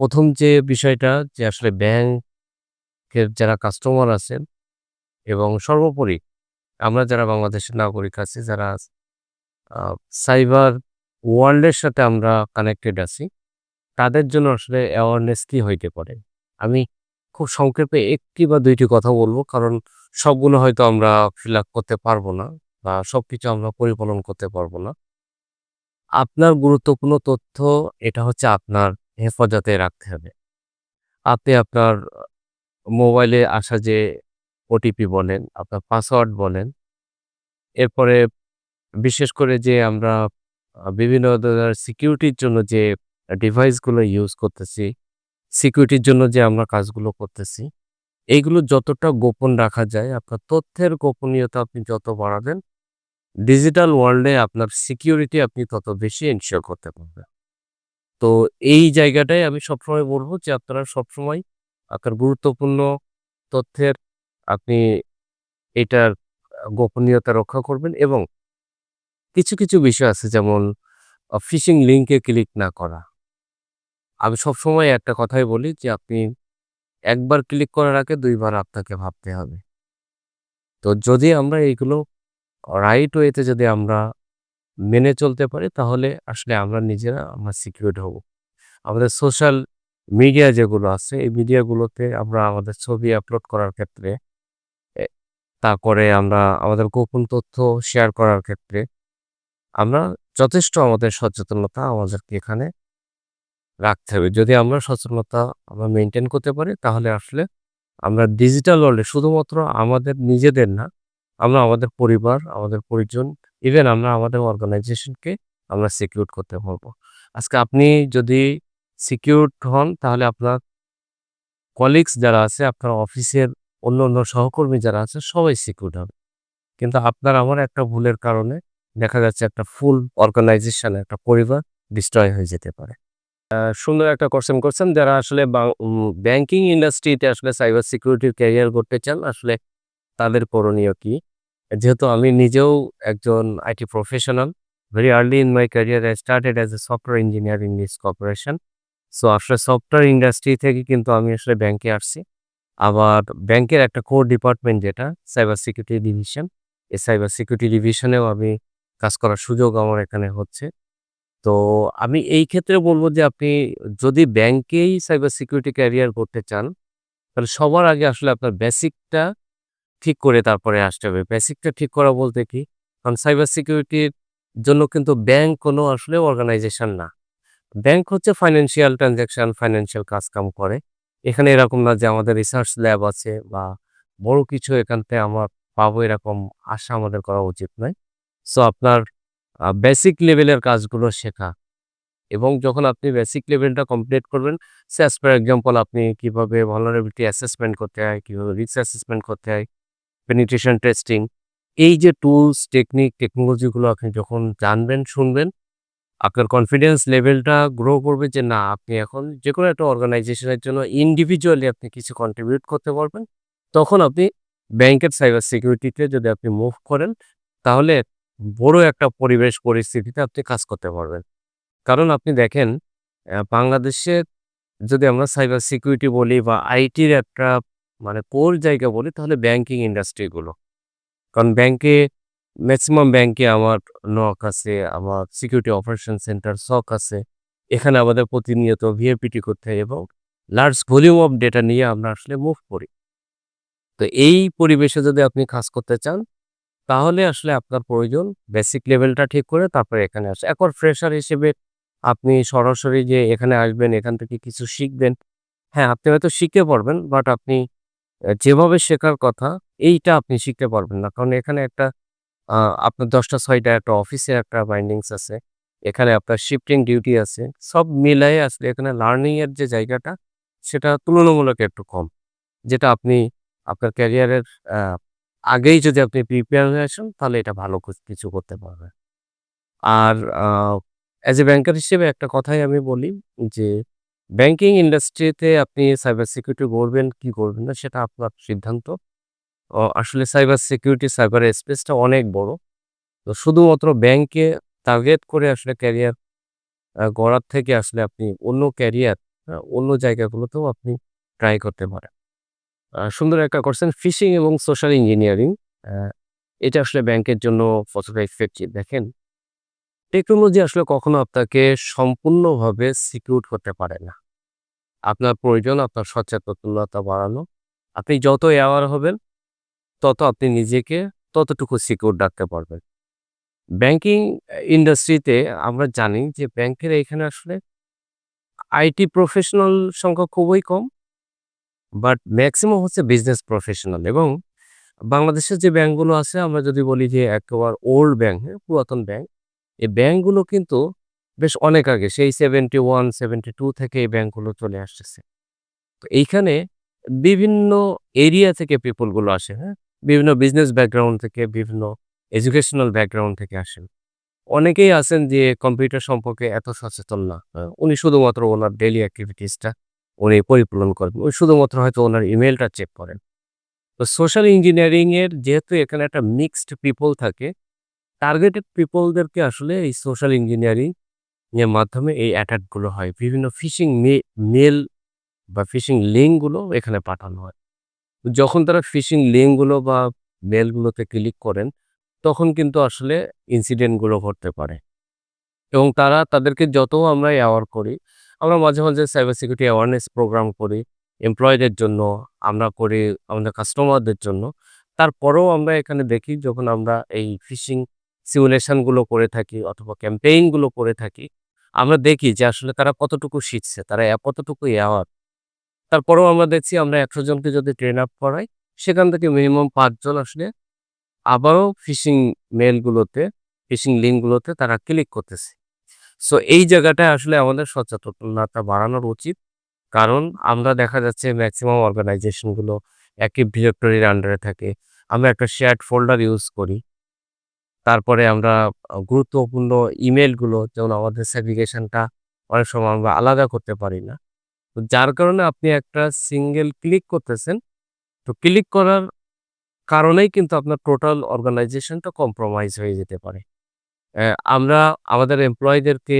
১ম যে বিষয়টা যে আসলে ব্যাংকের যারা কাস্টমার আছেন এবং সর্বোপরি আমরা যারা বাংলাদেশের নাগরিক আছি, যারা সাইবার ওয়ার্ল্ডের সাথে আমরা কানেক্টেড আছি, তাদের জন্য আসলে অ্যাওয়ারনেস কি হইতে পারে? আমি খুব সংক্ষেপে একটি বা দুইটি কথা বলব কারণ সবগুলো হয়তো আমরা ফিল আপ করতে পারব না বা সব কিছু আমরা পরিপালন করতে পারব না। আপনার গুরুত্বপূর্ণ তথ্য এটা হচ্ছে আপনার হেফাজতে রাখতে হবে। আপনি আপনার মোবাইলে আসা যে ওটিপি বলেন, আপনার পাসওয়ার্ড বলেন, এরপরে বিশেষ করে যে আমরা বিভিন্ন ধরনের সিকিউরিটির জন্য যে ডিভাইসগুলো ইউজ করতেছি, সিকিউরিটির জন্য যে আমরা কাজগুলো করতেছি, এইগুলো যতটা গোপন রাখা যায়, আপনার তথ্যের গোপনীয়তা আপনি যত বাড়াবেন, ডিজিটাল ওয়ার্ল্ডে আপনার সিকিউরিটি আপনি তত বেশি এনশিওর করতে পারবেন। তো এই জায়গাটায় আমি সবসময় বলব যে আপনারা সবসময় আপনার গুরুত্বপূর্ণ তথ্যের আপনি এটার গোপনীয়তা রক্ষা করবেন এবং কিছু, কিছু বিষয় আছে যেমন ফিশিং লিঙ্কে ক্লিক না করা। আমি সবসময় একটা কথাই বলি যে আপনি একবার ক্লিক করার আগে দুইবার আপনাকে ভাবতে হবে। তো যদি আমরা এইগুলো রাইট ওয়েতে যদি আমরা মেনে চলতে পারি তাহলে আসলে আমরা নিজেরা আমরা সিকিউরড হব। আমাদের সোশ্যাল মিডিয়া যেগুলো আছে এই মিডিয়াগুলোতে আমরা আমাদের ছবি আপলোড করার ক্ষেত্রে তারপরে আমরা আমাদের গোপন তথ্য শেয়ার করার ক্ষেত্রে আমরা যথেষ্ট আমাদের সচেতনতা আমাদেরকে এখানে রাখতে হবে। যদি আমরা সচেতনতা আমরা মেনটেন করতে পারি তাহলে আসলে আমরা ডিজিটাল ওয়ার্লড শুধুমাত্র আমাদের নিজেদের না, আমরা আমাদের পরিবার, আমাদের পরিজন, ইভেন আমরা আমাদের অর্গানাইজেশনকে আমরা সিকিউরড করতে পারব। আজকে আপনি যদি সিকিউরড হন তাহলে আপনার কলিগস যারা আছে, আপনার অফিসের অন্য অন্য সহকর্মী যারা আছে সবাই সিকিউরড হবে। কিন্তু আপনার আমার একটা ভুলের কারণে দেখা যাচ্ছে একটা ফুল অর্গানাইজেশন, একটা পরিবার ডিস্ট্রয় হয়ে যেতে পারে। সুন্দর একটা কোয়েশ্চেন করছেন যারা আসলে ব্যাংকিং ইন্ডাস্ট্রিতে আসলে সাইবার সিকিউরিটির ক্যারিয়ার করতে চান, আসলে তাদের করণীয় কি? যেহেতু আমি নিজেও একজন IT professional. Very early in my career I started as a software engineer in this corporation. So আসলে সফটওয়্যার ইন্ডাস্ট্রি থেকে কিন্তু আমি আসলে ব্যাংকে আসছি। আবার ব্যাংকের একটা কোর ডিপার্টমেন্ট যেটা সাইবার সিকিউরিটি ডিভিশন, এই সাইবার সিকিউরিটি ডিভিশনেও আমি কাজ করার সুযোগ আমার এখানে হচ্ছে। তো আমি এই ক্ষেত্রে বলব যে আপনি যদি ব্যাংকেই সাইবার সিকিউরিটি ক্যারিয়ার করতে চান, তাহলে সবার আগে আসলে আপনার বেসিকটা ঠিক করে তারপরে আসতে হবে। বেসিকটা ঠিক করা বলতে কি? কারণ সাইবার সিকিউরিটির জন্য কিন্তু ব্যাংক কোনো আসলে অর্গানাইজেশন না। ব্যাংক হচ্ছে ফাইন্যান্সিয়াল ট্রান্সেকশন, ফাইন্যান্সিয়াল কাজ-কাম করে। এখানে এরকম না যে আমাদের রিসার্চ ল্যাব আছে বা বড় কিছু এখান থেকে আমরা পাবো এরকম আশা আমাদের করা উচিত নয়। সো আপনার বেসিক লেভেলের কাজগুলো শেখা এবং যখন আপনি বেসিক লেভেলটা কমপ্লিট করবেন, সে পার এক্সাম্পল আপনি কীভাবে ভালনারেবিলিটি অ্যাসেসমেন্ট করতে হয়, কীভাবে রিস্ক অ্যাসেসমেন্ট করতে হয়, পেনিট্রেশন টেস্টিং, এই যে টুলস, টেকনিক, টেকনোলজিগুলো আপনি যখন জানবেন, শুনবেন, আপনার কনফিডেন্স লেভেলটা গ্রো করবে যে না আপনি এখন যে কোনো একটা অর্গানাইজেশনের জন্য ইন্ডিভিজুয়ালি আপনি কিছু কন্ট্রিবিউট করতে পারবেন। তখন আপনি ব্যাংকের সাইবার সিকিউরিটিতে যদি আপনি মুভ করেন, তাহলে বড় একটা পরিবেশ পরিস্থিতিতে আপনি কাজ করতে পারবেন। কারণ আপনি দেখেন বাংলাদেশে যদি আমরা সাইবার সিকিউরিটি বলি বা আইটির একটা মানে কোর জায়গা বলি তাহলে ব্যাংকিং ইন্ডাস্ট্রিগুলো কারণ ব্যাংকে ম্যাক্সিমাম ব্যাংকে আমার নক আছে, আমার সিকিউরিটি অপারেশন সেন্টার সক আছে। এখানে আমাদের প্রতিনিয়ত ভিএপিটি করতে হয় এবং লার্জ ভলিউম অফ ডেটা নিয়ে আমরা আসলে মুভ করি। তো এই পরিবেশে যদি আপনি কাজ করতে চান, তাহলে আসলে আপনার প্রয়োজন বেসিক লেভেলটা ঠিক করে তারপরে এখানে আসে এখন ফ্রেশার হিসেবে আপনি সরাসরি যে এখানে আসবেন, এখান থেকে কিছু শিখবেন। হ্যাঁ, আপনি হয়তো শিখতে পারবেন বাট আপনি যেভাবে শেখার কথা, এইটা আপনি শিখতে পারবেন না। কারণ এখানে একটা আপনার দশটা, ছয়টা একটা অফিসে একটা বাইন্ডিংস আছে। এখানে আপনার শিফটিং ডিউটি আছে। সব মিলায়ে আসলে এখানে লার্নিংয়ের যে জায়গাটা, সেটা তুলনামূলক একটু কম। যেটা আপনি, আপনার ক্যারিয়ারের আগেই যদি আপনি প্রিপেয়ার হয়ে আসেন, তাহলে এটা ভালো কিছু করতে পারবেন। আর অ্যাজ এ ব্যাংকার হিসেবে একটা কথাই আমি বলি যে ব্যাংকিং ইন্ডাস্ট্রিতে আপনি সাইবার সিকিউরিটি গড়বেন কি করবেন না সেটা আপনার সিদ্ধান্ত। আসলে সাইবার সিকিউরিটি, সাইবার স্পেসটা অনেক বড়। তো শুধুমাত্র ব্যাংকে টার্গেট করে আসলে ক্যারিয়ার গড়ার থেকে আসলে আপনি অন্য ক্যারিয়ার অন্য জায়গাগুলোতেও আপনি ট্রাই করতে পারেন। সুন্দর একটা করছেন ফিশিং এবং সোশ্যাল ইঞ্জিনিয়ারিং। এটা আসলে ব্যাংকের জন্য কতটা ইফেক্টিভ দেখেন টেকনোলজি আসলে কখনো আপনাকে সম্পূর্ণভাবে সিকিউর করতে পারে না। আপনার প্রয়োজন আপনার সচেতনতা বাড়ানো। আপনি যত অ্যাওয়ার হবেন, তত আপনি নিজেকে ততটুকু সিকিউর রাখতে পারবেন। ব্যাংকিং ইন্ডাস্ট্রিতে আমরা জানি যে ব্যাংকের এখানে আসলে আইটি প্রফেশনাল সংখ্যা খুবই কম। বাট ম্যাক্সিমাম হচ্ছে বিজনেস প্রফেশনাল এবং বাংলাদেশের যে ব্যাংকগুলো আছে আমরা যদি বলি যে একেবারে ওল্ড ব্যাংক? পুরাতন ব্যাংক। এই ব্যাংকগুলো কিন্তু বেশ অনেক আগে সেই 71, 72 থেকে এই ব্যাংকগুলো চলে আসতেছে। তো এইখানে বিভিন্ন এরিয়া থেকে পিপলগুলো আসে, হ্যাঁ? বিভিন্ন বিজনেস ব্যাকগ্রাউন্ড থেকে, বিভিন্ন এডুকেশনাল ব্যাকগ্রাউন্ড থেকে আসেন। অনেকেই আছেন যে কম্পিউটার সম্পর্কে এত সচেতন না। উনি শুধুমাত্র ওনার ডেইলি অ্যাক্টিভিটিসটা উনি পরিপূরণ করেন। উনি শুধুমাত্র হয়তো ওনার ইমেইলটা চেক করেন। তো সোশ্যাল ইঞ্জিনিয়ারিংয়ের যেহেতু এখানে একটা মিক্সড পিপল থাকে, টার্গেটেড পিপলদেরকে আসলে এই সোশ্যাল ইঞ্জিনিয়ারিং এর মাধ্যমে এই অ্যাটাকগুলো হয়। বিভিন্ন ফিশিং মে মেইল বা ফিশিং লিঙ্কগুলো এখানে পাঠানো হয়। যখন তারা ফিশিং লিঙ্কগুলো বা মেলগুলোতে ক্লিক করেন, তখন কিন্তু আসলে ইনসিডেন্টগুলো ঘটতে পারে। এবং তারা তাদেরকে যত আমরা অ্যাওয়ার করি, আমরা মাঝে, মাঝে সাইবার সিকিউরিটি অ্যাওয়ারনেস প্রোগ্রাম করি। এমপ্লয়িদের জন্য, আমরা করি আমাদের কাস্টমারদের জন্য। তারপরেও আমরা এখানে দেখি যখন আমরা এই ফিশিং সিমুলেশনগুলো করে থাকি অথবা ক্যাম্পেইনগুলো করে থাকি, আমরা দেখি যে আসলে তারা কতটুকু শিখছে, তারা কতটুকু অ্যাওয়ার। তারপরেও আমরা দেখছি আমরা ১০০ জনকে যদি ট্রেন আপ করাই, সেখান থেকে মিনিমাম পাঁচজন আসলে আবারও ফিশিং মেলগুলোতে ফিশিং লিঙ্কগুলোতে তারা ক্লিক করতেছে। সো এই জায়গাটায় আসলে আমাদের সচেতনতা বাড়ানোর উচিত। কারণ আমরা দেখা যাচ্ছে ম্যাক্সিমাম অর্গানাইজেশনগুলো অ্যাক্টিভ ডিরেক্টরির আন্ডারে থাকে। আমরা একটা শেয়ার্ড ফোল্ডার ইউজ করি। তারপরে আমরা গুরুত্বপূর্ণ ইমেলগুলো যেমন আমাদের সেগ্রিগেশনটা অনেক সময় আমরা আলাদা করতে পারি না। তো যার কারণে আপনি একটা সিঙ্গেল ক্লিক করতেছেন। তো ক্লিক করার কারণেই কিন্তু আপনার টোটাল অর্গানাইজেশনটা কম্প্রোমাইজ হয়ে যেতে পারে। আমরা আমাদের এমপ্লয়িদেরকে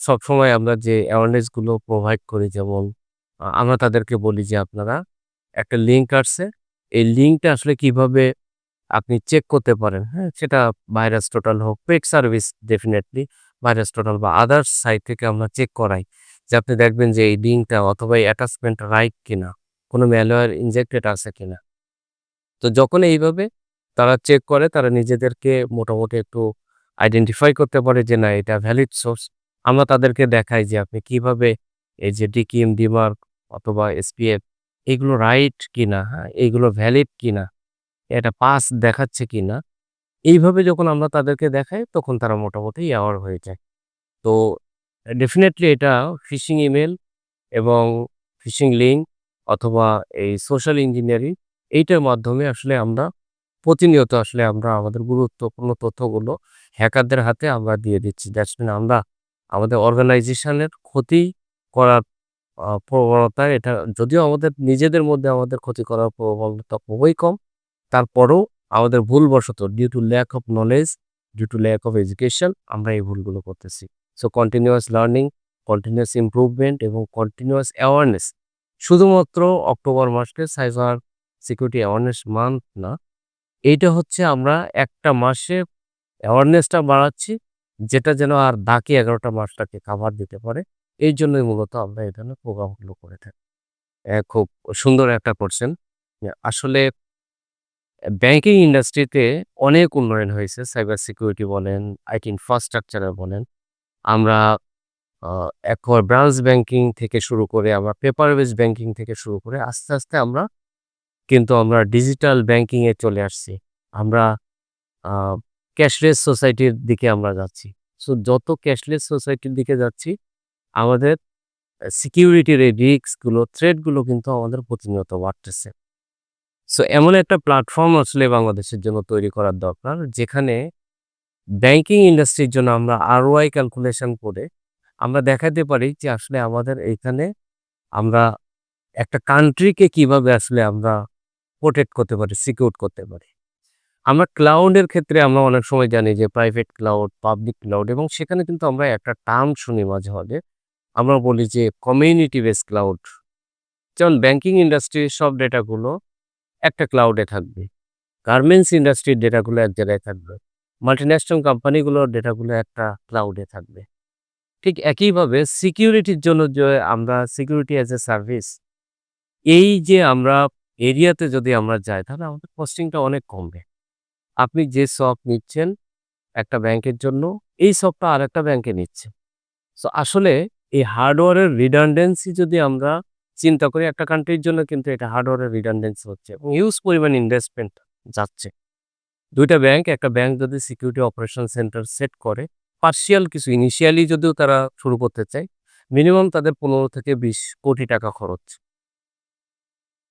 সবসময় আমরা যে অ্যাওয়ারনেসগুলো প্রোভাইড করি, যেমন আমরা তাদেরকে বলি যে আপনারা একটা লিঙ্ক আসছে। এই লিঙ্কটা আসলে কীভাবে আপনি চেক করতে পারেন, হ্যাঁ? সেটা ভাইরাস টোটাল হোক, paid service definitely virus total বা আদার্স সাইট থেকে আমরা চেক করাই। যে আপনি দেখবেন যে এই লিঙ্কটা অথবা এই অ্যাটাচমেন্ট রাইট কিনা, কোনো ম্যালওয়্যার ইনজেক্টেড আছে কিনা। তো যখন এইভাবে তারা চেক করে তারা নিজেদেরকে মোটামুটি একটু আইডেন্টিফাই করতে পারে যে না এটা ভ্যালিড সোর্স। আমরা তাদেরকে দেখাই যে আপনি কীভাবে এই যে ডিকিএম, ডিমার্ক অথবা এসপিএফ এগুলো রাইট কিনা, হ্যাঁ? এইগুলো ভ্যালিড কিনা, এটা পাস দেখাচ্ছে কিনা। এইভাবে যখন আমরা তাদেরকে দেখাই, তখন তারা মোটামুটি অ্যাওয়ার হয়ে যায়। তো ডেফিনেটলি এটা ফিশিং ইমেল এবং ফিশিং লিঙ্ক অথবা এই সোশ্যাল ইঞ্জিনিয়ারিং এইটার মাধ্যমে আসলে আমরা প্রতিনিয়ত আসলে আমরা আমাদের গুরুত্বপূর্ণ তথ্যগুলো হ্যাকারদের হাতে আমরা দিয়ে দিচ্ছি। দ্যাটস মিন আমরা আমাদের অর্গানাইজেশনের ক্ষতি করার প্রবণতা এটা, যদিও আমাদের নিজেদের মধ্যে আমাদের ক্ষতি করার প্রবণতা খুবই কম। তারপরেও আমাদের ভুলবশত due to lack of knowledge, due to lack of education আমরা এই ভুলগুলো করতেছি। So continuous learning, continuous improvement এবং কন্টিনিউয়াস অ্যাওয়ারনেস শুধুমাত্র অক্টোবর মাসকে সাইবার সিকিউরিটি অ্যাওয়ারনেস মান্থ না। এইটা হচ্ছে আমরা একটা মাসে অ্যাওয়ারনেসটা বাড়াচ্ছি, যেটা যেন আর বাকি এগারোটা মাসটাকে কাভার দিতে পারে। এই জন্যই মূলত আমরা এই ধরনের প্রোগ্রামগুলো করে থাকি। খুব সুন্দর একটা করছেন। আসলে ব্যাংকিং ইন্ডাস্ট্রিতে অনেক উন্নয়ন হয়েছে। সাইবার সিকিউরিটি বলেন, আইটি ইনফ্রাস্ট্রাকচার বলেন। আমরা এরপর ব্রাঞ্চ ব্যাংকিং থেকে শুরু করে আমরা পেপার বেস ব্যাংকিং থেকে শুরু করে আস্তে, আস্তে আমরা কিন্তু আমরা ডিজিটাল ব্যাংকিং এ চলে আসছি। আমরা ক্যাশলেস সোসাইটির দিকে আমরা যাচ্ছি। সো যত ক্যাশলেস সোসাইটির দিকে যাচ্ছি, আমাদের সিকিউরিটির এই রিস্কগুলো, থ্রেটগুলো কিন্তু আমাদের প্রতিনিয়ত বাড়তেছে। সো এমন একটা প্ল্যাটফর্ম আসলে বাংলাদেশের জন্য তৈরি করার দরকার, যেখানে ব্যাংকিং ইন্ডাস্ট্রির জন্য আমরা ROI ক্যালকুলেশন করে আমরা দেখাতে পারি যে আসলে আমাদের এইখানে আমরা একটা কান্ট্রিকে কীভাবে আসলে আমরা প্রটেক্ট করতে পারি, সিকিউর করতে পারি। আমরা ক্লাউডের ক্ষেত্রে আমরা অনেক সময় জানি যে প্রাইভেট ক্লাউড, পাবলিক ক্লাউড এবং সেখানে কিন্তু আমরা একটা টার্ম শুনি মাঝে, মাঝে। আমরা বলি যে কমিউনিটি বেস ক্লাউড। যেমন ব্যাংকিং ইন্ডাস্ট্রির সব ডেটাগুলো একটা ক্লাউডে থাকবে। গার্মেন্টস ইন্ডাস্ট্রির ডেটাগুলো এক জায়গায় থাকবে। মাল্টিন্যাশনাল কোম্পানিগুলোর ডেটাগুলো একটা ক্লাউডে থাকবে। ঠিক একইভাবে সিকিউরিটির জন্য যে আমরা সিকিউরিটি অ্যাজ এ সার্ভিস এই যে আমরা এরিয়াতে যদি আমরা যাই, তাহলে আমাদের কস্টিংটা অনেক কমবে। আপনি যে সফট নিচ্ছেন একটা ব্যাংকের জন্য, এই সফটটা আরেকটা ব্যাংকে নিচ্ছে। সো আসলে এই হার্ডওয়্যারের রিডান্ডেন্সি যদি আমরা চিন্তা করি একটা কান্ট্রির জন্য কিন্তু এটা হার্ডওয়্যারের রিডান্ডেন্সি হচ্ছে এবং হিউজ পরিমাণ ইনভেস্টমেন্ট যাচ্ছে। দুইটা ব্যাংক, একটা ব্যাংক যদি সিকিউরিটি অপারেশন সেন্টার সেট করে, পার্শিয়াল কিছু ইনিশিয়ালি যদিও তারা শুরু করতে চায়, মিনিমাম তাদের ১৫ থেকে ২০ কোটি টাকা খরচ।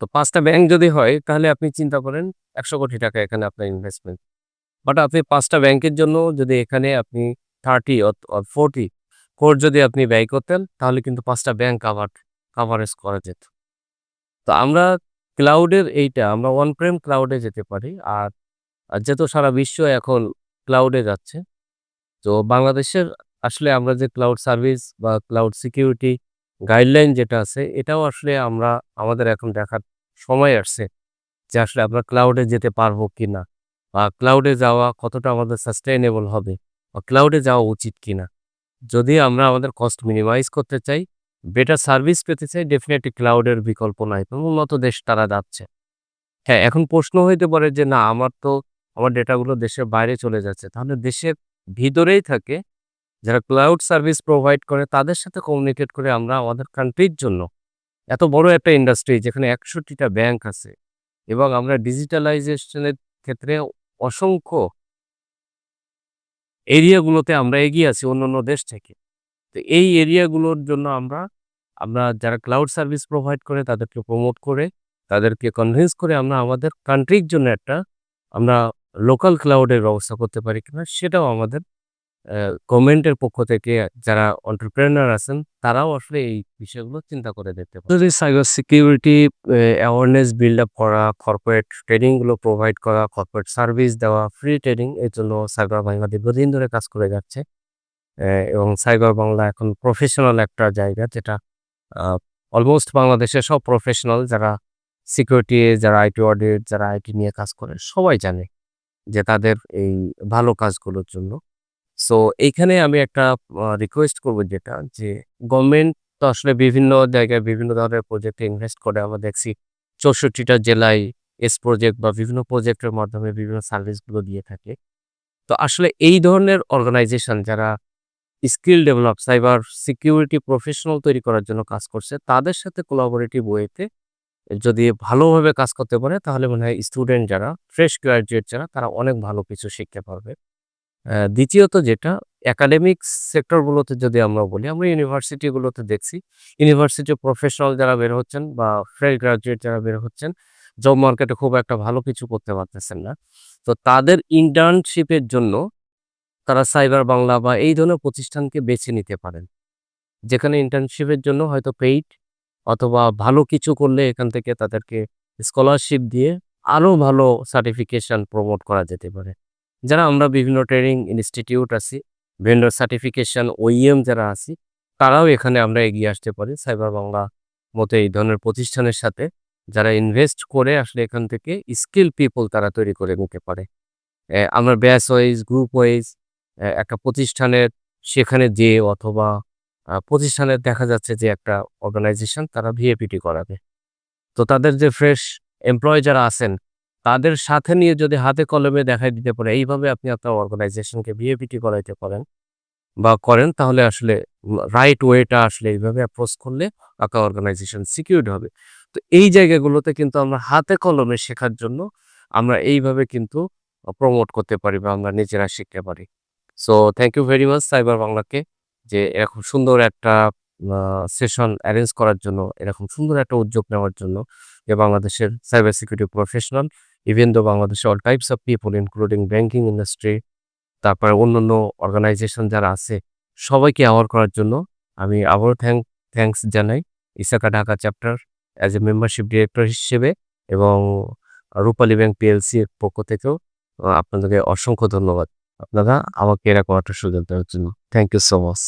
তো পাঁচটা ব্যাংক যদি হয় তাহলে আপনি চিন্তা করেন ১০০ কোটি টাকা এখানে আপনার ইনভেস্টমেন্ট। বাট আপনি পাঁচটা ব্যাংকের জন্য যদি এখানে আপনি 30 অথ অর 40 কোর যদি আপনি ব্যয় করতেন তাহলে কিন্তু পাঁচটা ব্যাংক কাভার কাভারেজ করা যেত। তো আমরা ক্লাউডের এইটা আমরা অন প্রেম ক্লাউডে যেতে পারি। আর যেহেতু সারা বিশ্ব এখন ক্লাউডে যাচ্ছে, তো বাংলাদেশের আসলে আমরা যে ক্লাউড সার্ভিস বা ক্লাউড সিকিউরিটি গাইডলাইন যেটা আছে এটাও আসলে আমরা আমাদের এখন দেখার সময় আসছে যে আসলে আমরা ক্লাউডে যেতে পারব কিনা? বা ক্লাউডে যাওয়া কতটা আমাদের সাস্টেইনেবল হবে? বা ক্লাউডে যাওয়া উচিত কিনা? যদি আমরা আমাদের কস্ট মিনিমাইজ করতে চাই, বেটার সার্ভিস পেতে চাই ডেফিনিটলি ক্লাউডের বিকল্প নাই। উন্নত দেশ তারা যাচ্ছে। হ্যাঁ, এখন প্রশ্ন হইতে পারে যে না আমার তো আমার ডেটাগুলো দেশের বাইরে চলে যাচ্ছে। তাহলে দেশের ভিতরেই থাকে যারা ক্লাউড সার্ভিস প্রোভাইড করে তাদের সাথে কমিউনিকেট করে আমরা আমাদের কান্ট্রির জন্য এত বড় একটা ইন্ডাস্ট্রি যেখানে ৬১ টা ব্যাংক আছে এবং আমরা ডিজিটালাইজেশনের ক্ষেত্রে অসংখ্য এরিয়াগুলোতে আমরা এগিয়ে আছি অন্য অন্য দেশ থেকে। তো এই এরিয়াগুলোর জন্য আমরা আমরা যারা ক্লাউড সার্ভিস প্রোভাইড করে তাদেরকে প্রমোট করে, তাদেরকে কনভিন্স করে আমরা আমাদের কান্ট্রির জন্য একটা আমরা লোকাল ক্লাউডের ব্যবস্থা করতে পারি কিনা সেটাও আমাদের গভর্নমেন্টের পক্ষ থেকে যারা এন্টারপ্রেনিউর আছেন তারাও আসলে এই বিষয়গুলো চিন্তা করে দেখতে পারে। যদি cyber security awareness build up করা, কর্পোরেট ট্রেনিংগুলো প্রোভাইড করা, কর্পোরেট সার্ভিস দেওয়া, ফ্রি ট্রেনিং এর জন্য সাইবার বাংলা দীর্ঘদিন ধরে কাজ করে যাচ্ছে। এবং সাইবার বাংলা এখন প্রফেশনাল একটা জায়গা যেটা অলমোস্ট বাংলাদেশের সব প্রফেশনাল যারা সিকিউরিটি, যারা আইটি অডিট, যারা আইটি নিয়ে কাজ করে সবাই জানে যে তাদের এই ভালো কাজগুলোর জন্য। সো এইখানে আমি একটা রিকোয়েস্ট করব যেটা যে গভর্নমেন্ট তো আসলে বিভিন্ন জায়গায় বিভিন্ন ধরনের প্রজেক্টে ইনভেস্ট করে আমরা দেখছি চৌষট্টিটা জেলায় এস প্রজেক্ট বা বিভিন্ন প্রজেক্টের মাধ্যমে বিভিন্ন সার্ভিসগুলো দিয়ে থাকে। তো আসলে এই ধরনের অর্গানাইজেশন যারা skill develop cyber security professional তৈরি করার জন্য কাজ করছে তাদের সাথে কোলাবোরেটিভ ওয়েতে যদি ভালোভাবে কাজ করতে পারে তাহলে মনে হয় স্টুডেন্ট যারা ফ্রেশ গ্র্যাজুয়েট যারা তারা অনেক ভালো কিছু শিখতে পারবে। দ্বিতীয়ত যেটা একাডেমিক্স সেক্টরগুলোতে যদি আমরা বলি, আমরা ইউনিভার্সিটিগুলোতে দেখছি ইউনিভার্সিটি প্রফেশনাল যারা বের হচ্ছেন বা ফ্রেশ গ্র্যাজুয়েট যারা বের হচ্ছেন, জব মার্কেটে খুব একটা ভালো কিছু করতে পারতেছেন না। তো তাদের ইন্টার্নশিপের জন্য তারা সাইবার বাংলা বা এই ধরনের প্রতিষ্ঠানকে বেছে নিতে পারেন। যেখানে ইন্টার্নশিপের জন্য হয়তো পেইড অথবা ভালো কিছু করলে এখান থেকে তাদেরকে স্কলারশিপ দিয়ে আরও ভালো সার্টিফিকেশন প্রমোট করা যেতে পারে। যারা আমরা বিভিন্ন ট্রেনিং ইনস্টিটিউট আছি, ভেন্ডর সার্টিফিকেশন, ওইএম যারা আছি, তারাও এখানে আমরা এগিয়ে আসতে পারি সাইবার বাংলা মতো এই ধরনের প্রতিষ্ঠানের সাথে যারা ইনভেস্ট করে আসলে এখান থেকে স্কিল পিপল তারা তৈরি করে নিতে পারে। আমরা ব্যাচ ওয়াইজ, গ্রুপ ওয়াইজ একটা প্রতিষ্ঠানের সেখানে যেয়ে অথবা প্রতিষ্ঠানের দেখা যাচ্ছে যে একটা অর্গানাইজেশন তারা ভিএপিটি করাবে। তো তাদের যে ফ্রেশ এমপ্লয়ি যারা আছেন, তাদের সাথে নিয়ে যদি হাতে কলমে দেখায় দিতে পারে, এইভাবে আপনি আপনার অর্গানাইজেশনকে ভিএপিটি করাইতে পারেন বা করেন, তাহলে আসলে রাইট ওয়েটা আসলে এইভাবে অ্যাপ্রোচ করলে আপনার অর্গানাইজেশন সিকিউরড হবে। তো এই জায়গাগুলোতে কিন্তু আমরা হাতে কলমে শেখার জন্য আমরা এইভাবে কিন্তু প্রমোট করতে পারি বা আমরা নিজেরা শিখতে পারি। So thank you very much cyber বাংলাকে যে এরকম সুন্দর একটা সেশন অ্যারেঞ্জ করার জন্য, এরকম সুন্দর একটা উদ্যোগ নেওয়ার জন্য যে বাংলাদেশের cyber security professional even though বাংলাদেশে all types of people including banking industry তারপরে অন্যান্য অর্গানাইজেশন যারা আছে সবাইকে অ্যাওয়ার করার জন্য আমি আবারও থ্যাংক থ্যাংকস জানাই ISACA Dhaka chapter as a membership director হিসেবে এবং রূপালী ব্যাংক পিএলসি এর পক্ষ থেকেও আপনাদেরকে অসংখ্য ধন্যবাদ। আপনারা আমাকে এরকম একটা সুযোগ দেওয়ার জন্য। Thank you so much